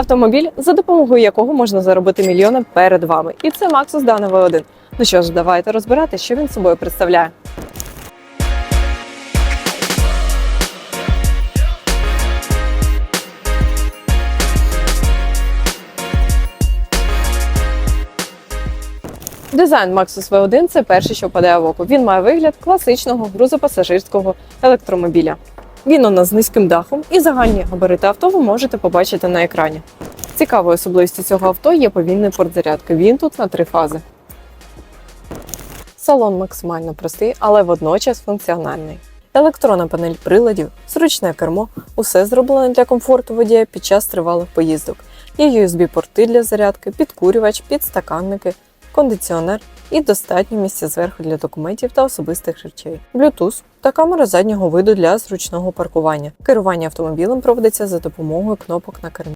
Автомобіль, за допомогою якого можна заробити мільйони перед вами. І це Maxus Dana V1. Ну що ж, давайте розбирати, що він собою представляє. Дизайн Maxus V1 це перше, що впадає в око. Він має вигляд класичного грузопасажирського електромобіля. Він у нас з низьким дахом і загальні габарити авто ви можете побачити на екрані. Цікавою особливістю цього авто є повільний порт зарядки. Він тут на три фази. Салон максимально простий, але водночас функціональний. Електронна панель приладів, зручне кермо усе зроблено для комфорту водія під час тривалих поїздок. Є USB-порти для зарядки, підкурювач, підстаканники, кондиціонер і достатньо місця зверху для документів та особистих речей. Bluetooth та камера заднього виду для зручного паркування. Керування автомобілем проводиться за допомогою кнопок на кермі.